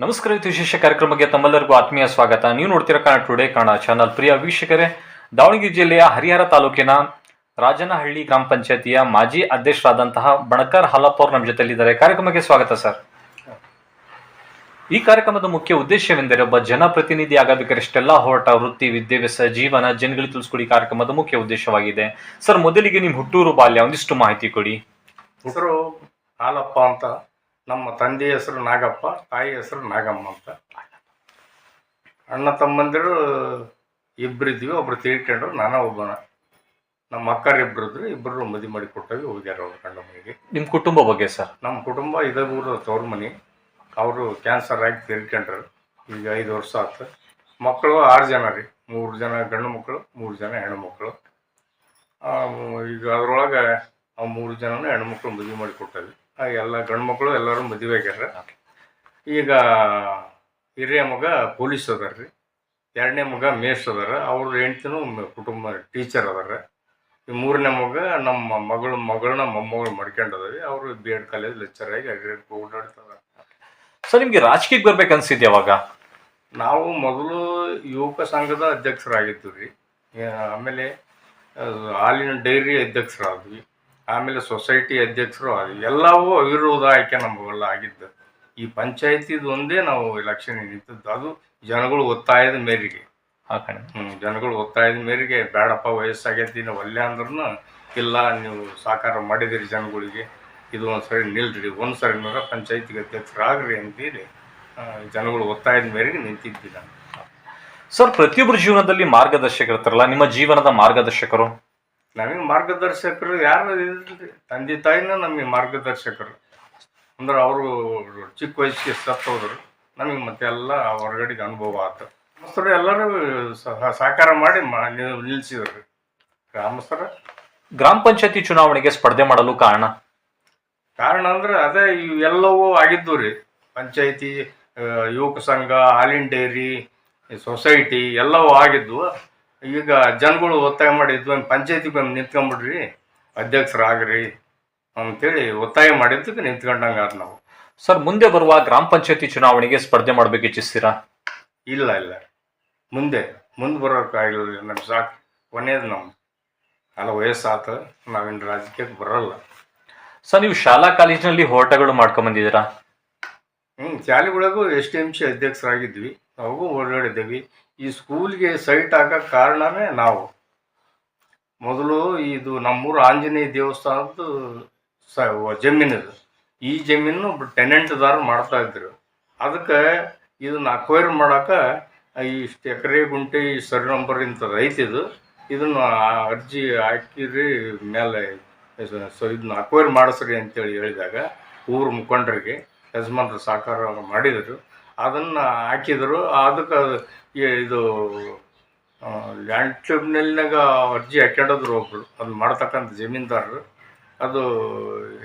ನಮಸ್ಕಾರ ಇದು ವಿಶೇಷ ಕಾರ್ಯಕ್ರಮಕ್ಕೆ ತಮ್ಮೆಲ್ಲರಿಗೂ ಆತ್ಮೀಯ ಸ್ವಾಗತ. ನೀವು ನೋಡ್ತಿರೋ ಕಾರಣ ಟುಡೇ ಕಾಣ ಚಾನಲ್ ಪ್ರಿಯ ವೀಕ್ಷಕರೇ, ದಾವಣಗೆರೆ ಜಿಲ್ಲೆಯ ಹರಿಹರ ತಾಲೂಕಿನ ರಾಜನಹಳ್ಳಿ ಗ್ರಾಮ ಪಂಚಾಯತಿಯ ಮಾಜಿ ಅಧ್ಯಕ್ಷರಾದಂತಹ ಬಣಕರ್ ಹಾಲಪ್ಪ ನಮ್ಮ ಜೊತೆಯಲ್ಲಿದ್ದಾರೆ ಕಾರ್ಯಕ್ರಮಕ್ಕೆ ಸ್ವಾಗತ ಸರ್. ಈ ಕಾರ್ಯಕ್ರಮದ ಮುಖ್ಯ ಉದ್ದೇಶವೆಂದರೆ ಒಬ್ಬ ಜನಪ್ರತಿನಿಧಿ ಆಗಬೇಕಾದ್ರೆ ಇಷ್ಟೆಲ್ಲ ಹೋರಾಟ, ವೃತ್ತಿ, ವಿದ್ಯಾಭ್ಯಾಸ, ಜೀವನ, ಜನಗಳಿಗೆ ತಿಳಿಸ್ಕೊಡಿ ಕಾರ್ಯಕ್ರಮದ ಮುಖ್ಯ ಉದ್ದೇಶವಾಗಿದೆ. ಸರ್, ಮೊದಲಿಗೆ ನಿಮ್ಮ ಹುಟ್ಟೂರು ಬಾಲ್ಯ ಒಂದಿಷ್ಟು ಮಾಹಿತಿ ಕೊಡಿ. ಹೆಸರು ಹಾಲಪ್ಪ ಅಂತ ನಮ್ಮ ತಂದೆ ಹೆಸರು ನಾಗಪ್ಪ, ತಾಯಿ ಹೆಸರು ನಾಗಮ್ಮ ಅಂತ. ಅಣ್ಣ ತಮ್ಮಂದಿರು ಇಬ್ಬರಿದ್ವಿ ಒಬ್ರು ತೀರ್ಕೊಂಡ್ರು, ನಾನಾ ಒಬ್ಬನ. ನಮ್ಮ ಅಕ್ಕರು ಇಬ್ರು ಇದ್ರು ಇಬ್ಬರು ಮದುವೆ ಮಾಡಿ ಕೊಟ್ಟವಿ ಹೋಗ್ಯಾರ ಅವ್ರ ಗಂಡ ಮನೆಗೆ. ನಿಮ್ಮ ಕುಟುಂಬ ಬಗ್ಗೆ ಸರ್? ನಮ್ಮ ಕುಟುಂಬ ಇದೇ ಊರು ತವ್ರ ಮನೆ ಅವರು ಕ್ಯಾನ್ಸರ್ ಆಗಿ ತೀರ್ಕೊಂಡ್ರು ಈಗ ಐದು ವರ್ಷ ಆಯ್ತು ಮಕ್ಕಳು ಆರು ಜನ ರೀ. ಮೂರು ಜನ ಗಂಡು ಮಕ್ಕಳು ಮೂರು ಜನ ಹೆಣ್ಣು ಮಕ್ಕಳು. ಈಗ ಅದ್ರೊಳಗೆ ಆ ಮೂರು ಜನನೂ ಹೆಣ್ಮಕ್ಳು ಮದುವೆ ಮಾಡಿ ಕೊಟ್ಟವಿ ಎಲ್ಲ ಗಂಡು ಮಕ್ಕಳು ಎಲ್ಲರೂ ಮದುವೆ ಆಗ್ಯಾರ. ಈಗ ಹಿರಿಯ ಮಗ ಪೊಲೀಸ್ ಅದಾರ ರೀ. ಎರಡನೇ ಮಗ ಮೇಸ್ ಅದಾರ. ಅವ್ರ ಹೆಂಡ್ತಿನೂ ಕುಟುಂಬ ಟೀಚರ್ ಅದಾರ. ಈ ಮೂರನೇ ಮಗ ನಮ್ಮ ಮಗಳ ಮಗಳನ್ನ ಮೊಮ್ಮಗಳು ಮಾಡ್ಕೊಂಡದವಿ ಅವರು ಬಿ ಎಡ್ ಕಾಲೇಜ್ ಲೆಕ್ಚರ್ ಆಗಿ ಅಗ್ರೇಟ್ ಓಡಾಡ್ತಾರೆ. ಸರ್ ನಿಮ್ಗೆ ರಾಜಕೀಯಕ್ಕೆ ಬರ್ಬೇಕು ಅನ್ಸಿದ್ದೆ ಯಾವಾಗ ನಾವು ಮೊದಲು ಯುವಕ ಸಂಘದ ಅಧ್ಯಕ್ಷರಾಗಿದ್ದು ರೀ ಆಮೇಲೆ ಹಾಲಿನ ಡೈರಿ ಅಧ್ಯಕ್ಷರಾದ್ವಿ. ಆಮೇಲೆ ಸೊಸೈಟಿ ಅಧ್ಯಕ್ಷರು ಆದ್ವಿ. ಎಲ್ಲವೂ ಅವಿರೋಧ ಆಯ್ಕೆ ನಮಗೆಲ್ಲ ಆಗಿದ್ದು. ಈ ಪಂಚಾಯತಿದು ಒಂದೇ ನಾವು ಎಲೆಕ್ಷನ್ ನಿಂತದ್ದು. ಅದು ಜನಗಳು ಒತ್ತಾಯದ ಮೇರೆಗೆ. ಆ ಹ್ಮ್, ಜನಗಳು ಒತ್ತಾಯದ ಮೇರೆಗೆ ಬೇಡಪ್ಪ ವಯಸ್ಸಾಗೈತಿ ನಾವು ಒಲ್ಲೆ ಅಂದ್ರೂ ಇಲ್ಲ ನೀವು ಸಾಕಾರ ಮಾಡಿದಿರಿ ಜನಗಳಿಗೆ. ಇದು ಒಂದು ಸರಿ ನಿಲ್ರಿ ಒಂದು ಸರಿ ನೋಡ್ರೆ ಪಂಚಾಯತಿಗೆ ಅಧ್ಯಕ್ಷರಾಗ್ರಿ ಅಂತೇಳಿ ಆ, ಜನಗಳು ಒತ್ತಾಯದ ಮೇರೆಗೆ ನಿಂತಿದ್ವಿ ನಾನು. ಸರ್ ಪ್ರತಿಯೊಬ್ಬರ ಜೀವನದಲ್ಲಿ ಮಾರ್ಗದರ್ಶಕರಿರ್ತಾರಲ್ಲ ನಿಮ್ಮ ಜೀವನದ ಮಾರ್ಗದರ್ಶಕರು? ನಮಗೆ ಮಾರ್ಗದರ್ಶಕರು ಯಾರು ಇಲ್ರಿ ತಂದೆ ತಾಯಿನ ನಮಗೆ ಮಾರ್ಗದರ್ಶಕರು. ಅಂದ್ರೆ ಅವರು ಚಿಕ್ಕ ವಯಸ್ಸಿಗೆ ಸತ್ತೋದ್ರು ನಮಗೆ ಮತ್ತೆ ಎಲ್ಲ ಹೊರಗಡೆಗೆ ಅನುಭವ ಆಯ್ತು ಗ್ರಾಮಸ್ಥರು ಎಲ್ಲರೂ ಸಹ ಸಾಕಾರ ಮಾಡಿ ಮಾ ನಿಲ್- ನಿಲ್ಸಿದ್ರು ಗ್ರಾಮಸ್ಥರ? ಗ್ರಾಮ ಪಂಚಾಯತಿ ಚುನಾವಣೆಗೆ ಸ್ಪರ್ಧೆ ಮಾಡಲು ಕಾರಣ? ಕಾರಣ ಅಂದ್ರೆ ಅದೇ ಇವೆಲ್ಲವೂ ಆಗಿದ್ದು ರೀ. ಪಂಚಾಯತಿ ಯುವಕ ಸಂಘ ಹಾಲಿನ್ ಡೈರಿ ಸೊಸೈಟಿ ಎಲ್ಲವೂ ಆಗಿದ್ವು ಈಗ ಜನಗಳು ಒತ್ತಾಯ ಮಾಡಿದ್ವು ಪಂಚಾಯತಿ ಬಂದು ನಿಂತ್ಕೊಂಬಿಡ್ರಿ ಅಧ್ಯಕ್ಷರಾಗ್ರಿ ಅಂತೇಳಿ ಒತ್ತಾಯ ಮಾಡಿದ್ದಕ್ಕೆ ನಿಂತ್ಕೊಂಡಂಗೆ ನಾವು. ಸರ್ ಮುಂದೆ ಬರುವ ಗ್ರಾಮ ಪಂಚಾಯತಿ ಚುನಾವಣೆಗೆ ಸ್ಪರ್ಧೆ ಮಾಡಬೇಕು ಇಚ್ಛಿಸ್ತೀರಾ? ಇಲ್ಲ ಇಲ್ಲ. ಮುಂದೆ ಮುಂದೆ ಬರೋಕ್ಕಾಗಿಲ್ಲ ನಮ್ಮ ಸಾಕು. ಕೊನೆಯದು ನಮ್ದು ಅಲ್ಲ ವಯಸ್ಸಾತ ನಾವಿನ್ನು ರಾಜಕೀಯಕ್ಕೆ ಬರಲ್ಲ. ಸರ್ ನೀವು ಶಾಲಾ ಕಾಲೇಜಿನಲ್ಲಿ ಹೋರಾಟಗಳು ಮಾಡ್ಕೊಂಬಂದಿದ್ದೀರಾ? ಹ್ಞೂ ಶಾಲೆಗಳಿಗೂ ಎಸ್ ಟಿ ಎಂ ಸಿ ಅಧ್ಯಕ್ಷರಾಗಿದ್ವಿ. ಅವಾಗೂ ಓಡಾಡಿದ್ದೀವಿ ಈ ಸ್ಕೂಲ್ಗೆ ಸೈಟ್ ಹಾಕಕ್ಕೆ ಕಾರಣನೇ ನಾವು. ಮೊದಲು ಇದು ನಮ್ಮೂರು ಆಂಜನೇಯ ದೇವಸ್ಥಾನದ್ದು ಸ ಜಮೀನಿದು. ಈ ಜಮೀನು ಟೆನೆಂಟ್ದಾರು ಮಾಡ್ತಾ ಇದ್ರು. ಅದಕ್ಕೆ ಇದನ್ನು ಅಕ್ವೈರ್ ಮಾಡೋಕೆ ಇಷ್ಟು ಎಕರೆ ಗುಂಟೆ ಈ ಸರ್ ನಂಬರ್ ರೈತಿದು, ಇದನ್ನು ಅರ್ಜಿ ಹಾಕಿರಿ, ಮೇಲೆ ಸೊ ಇದನ್ನ ಅಕ್ವೈರ್ ಮಾಡಿಸ್ರಿ ಅಂತೇಳಿ ಹೇಳಿದಾಗ ಊರು ಮುಖಂಡರಿಗೆ, ಯಜಮಾನರು ಸಾಕಾರ ಮಾಡಿದರು. ಅದನ್ನು ಹಾಕಿದರು, ಅದಕ್ಕೆ ಇದು ಲ್ಯಾಂಡ್ ಟ್ರಿಬ್ಯುನಲ್ನಾಗ ಅರ್ಜಿ ಹಾಕ್ಯಾಡೋದ್ರು ಒಬ್ಬರು ಅದು ಮಾಡ್ತಕ್ಕಂಥ ಜಮೀನ್ದಾರರು. ಅದು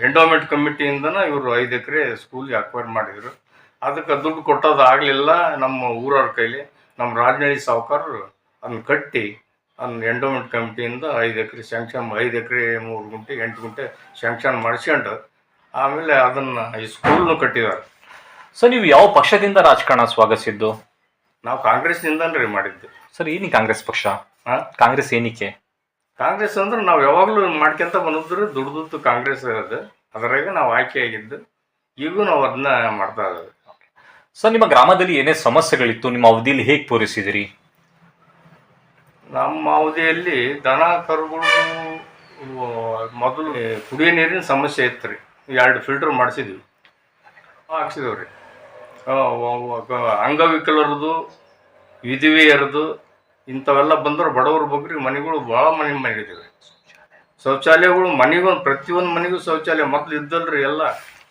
ಎಂಡೋಮೆಂಟ್ ಕಮಿಟಿಯಿಂದನೂ ಇವರು ಐದು ಎಕರೆ ಸ್ಕೂಲಿಗೆ ಅಕ್ವೈರ್ ಮಾಡಿದರು. ಅದಕ್ಕೆ ದುಡ್ಡು ಕೊಟ್ಟೋದು ಆಗಲಿಲ್ಲ. ನಮ್ಮ ಊರವ್ರ ಕೈಲಿ ನಮ್ಮ ರಾಜನಹಳ್ಳಿ ಸಾವುಕಾರರು ಅದನ್ನ ಕಟ್ಟಿ ಅದನ್ನ ಎಂಡೋಮೆಂಟ್ ಕಮಿಟಿಯಿಂದ ಐದು ಎಕರೆ ಸ್ಯಾಂಕ್ಷನ್ ಐದು ಎಕರೆ ಮೂರು ಗುಂಟೆ ಎಂಟು ಗುಂಟೆ ಸ್ಯಾಂಕ್ಷನ್ ಮಾಡಿಸ್ಕೊಂಡು ಆಮೇಲೆ ಅದನ್ನು ಈ ಸ್ಕೂಲ್ನು ಕಟ್ಟಿದ್ದಾರೆ ಸರ್ ನೀವು ಯಾವ ಪಕ್ಷದಿಂದ ರಾಜಕಾರಣ ಸ್ವಾಗತಿಸಿದ್ದು ನಾವು ಕಾಂಗ್ರೆಸ್ನಿಂದನೇ ಮಾಡಿದ್ದು. ಸರ್ ಏನು ಕಾಂಗ್ರೆಸ್ ಪಕ್ಷ? ಹಾಂ? ಕಾಂಗ್ರೆಸ್ ಏನಕ್ಕೆ? ಕಾಂಗ್ರೆಸ್ ಅಂದ್ರೆ ನಾವು ಯಾವಾಗಲೂ ಮಾಡ್ಕೊಂತ ಬಂದಿದ್ರು ದುಡ್ದದ್ದು ಕಾಂಗ್ರೆಸ್ ಅದು ಅದರಾಗೆ ನಾವು ಆಯ್ಕೆ ಆಗಿದ್ದು. ಈಗೂ ನಾವು ಅದನ್ನ ಮಾಡ್ತಾ ಇದ್ದೀವಿ. ಸರ್, ನಿಮ್ಮ ಗ್ರಾಮದಲ್ಲಿ ಏನೇ ಸಮಸ್ಯೆಗಳಿತ್ತು, ನಿಮ್ಮ ಅವಧಿಯಲ್ಲಿ ಹೇಗೆ ಪೂರೈಸಿದಿರಿ ನಮ್ಮ ಅವಧಿಯಲ್ಲಿ ದನ, ಕರುಗಳು ಮೊದಲು ಕುಡಿಯೋ ನೀರಿನ ಸಮಸ್ಯೆ ಇತ್ತು ರೀ. ಎರಡು ಫಿಲ್ಟರ್ ಮಾಡಿಸಿದ್ವಿ. ಹಾಕ್ಸಿದೆವು ರೀ ಅಂಗವಿಕಲರದು ವಿಧವೆಯರದು ಇಂಥವೆಲ್ಲ ಬಂದ್ರೆ ಬಡವ್ರ ಬಗ್ರಿ ಮನೆಗಳು ಭಾಳ ಮನೆ ಮಾಡಿದ್ದೀವಿ ಶೌಚಾಲಯಗಳು ಮನೆಗೊಂದು ಪ್ರತಿಯೊಂದು ಮನೆಗೂ ಶೌಚಾಲಯ ಮೊದಲು ಇದ್ದಲ್ರಿ ಎಲ್ಲ.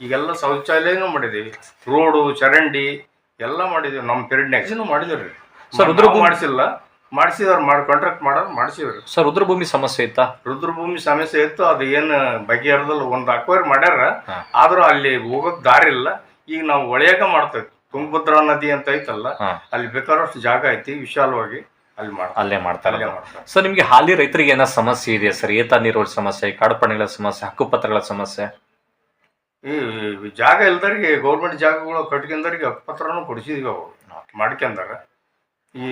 ಈಗೆಲ್ಲ ಶೌಚಾಲಯನೂ ಮಾಡಿದ್ದೀವಿ ರೋಡು ಚರಂಡಿ ಎಲ್ಲ ಮಾಡಿದ್ದೀವಿ ನಮ್ಮ ಪೀರಿಯಡ್ನಾಗ ಮಾಡಿದ್ದೀವಿ ರೀ ಸರ್, ರುದ್ರಭೂಮಿ ಮಾಡಿಸಿಲ್ಲ. ಮಾಡಿಸಿದವ್ರು ಮಾಡಿ ಕಾಂಟ್ರಾಕ್ಟ್ ಮಾಡೋರು ಮಾಡಿಸಿದ್ರು ಸರ್ ರುದ್ರಭೂಮಿ ಸಮಸ್ಯೆ ಇತ್ತಾ? ರುದ್ರಭೂಮಿ ಸಮಸ್ಯೆ ಇತ್ತು. ಅದು ಏನು ಬಗೆಹರದಲ್ಲ ಒಂದು ಅಕ್ವೈರ್ ಮಾಡ್ಯಾರ. ಆದರೂ ಅಲ್ಲಿ ಹೋಗೋಕ್ ದಾರಿ ಇಲ್ಲ. ಈಗ ನಾವು ಒಳೆಯಾಗ ಮಾಡ್ತೇವೆ. ತುಂಗಭದ್ರಾ ನದಿ ಅಂತ ಐತಲ್ಲ ಅಲ್ಲಿ ಬೇಕಾದಷ್ಟು ಜಾಗ ಐತಿ ವಿಶಾಲವಾಗಿ ಅಲ್ಲಿ ಮಾಡ ಅಲ್ಲೇ ಮಾಡ್ತಾರೆ ಅಲ್ಲೇ ಮಾಡ್ತಾರೆ ಸರ್ ನಿಮಗೆ ಹಾಲಿ ರೈತರಿಗೆ ಏನೋ ಸಮಸ್ಯೆ ಇದೆಯಾ ಸರ್? ಏತ ನೀರುಗಳ ಸಮಸ್ಯೆ ಕಾಡುಪ್ರಾಣಿಗಳ ಸಮಸ್ಯೆ ಹಕ್ಕುಪತ್ರಗಳ ಸಮಸ್ಯೆ? ಈ ಜಾಗ ಇಲ್ದವ್ರಿಗೆ ಗೌರ್ಮೆಂಟ್ ಜಾಗಗಳು ಕಟ್ಕೊಂಡವ್ರಿಗೆ ಹಕ್ಕುಪತ್ರನೂ ಕೊಡಿಸಿದ್ವಿ ಅವರು. ಮಾಡ್ಕೊಂಡಾರ ಈ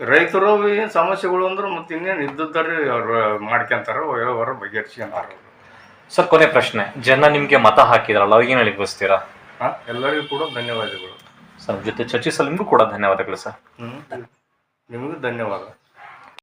ರೈತರು ಏನು ಸಮಸ್ಯೆಗಳು ಅಂದ್ರೆ ಮತ್ತೆ ಇನ್ನೇನು ಇದ್ದದ್ದರೆ ಅವ್ರು ಮಾಡ್ಕೊಂತಾರ ವ್ಯವಹಾರ ಬಗೆಹರಿಸ್ಕೊಂತಾರ ಅವ್ರು. ಸರ್ ಕೊನೆ ಪ್ರಶ್ನೆ. ಜನ ನಿಮಗೆ ಮತ ಹಾಕಿದ್ರಲ್ಲ ಅವ್ರಿಗೆ ಏನು ಹೇಳಿ ಬಯಸ್ತೀರಾ ಹಾ ಎಲ್ಲರಿಗೂ ಕೂಡ ಧನ್ಯವಾದಗಳು. ಸರ್ ಜೊತೆ ಚರ್ಚಿಸಲು ನಿಮಗೂ ಕೂಡ ಧನ್ಯವಾದಗಳು ಸರ್. ಹ್ಞೂ ನಿಮಗೂ ಧನ್ಯವಾದ.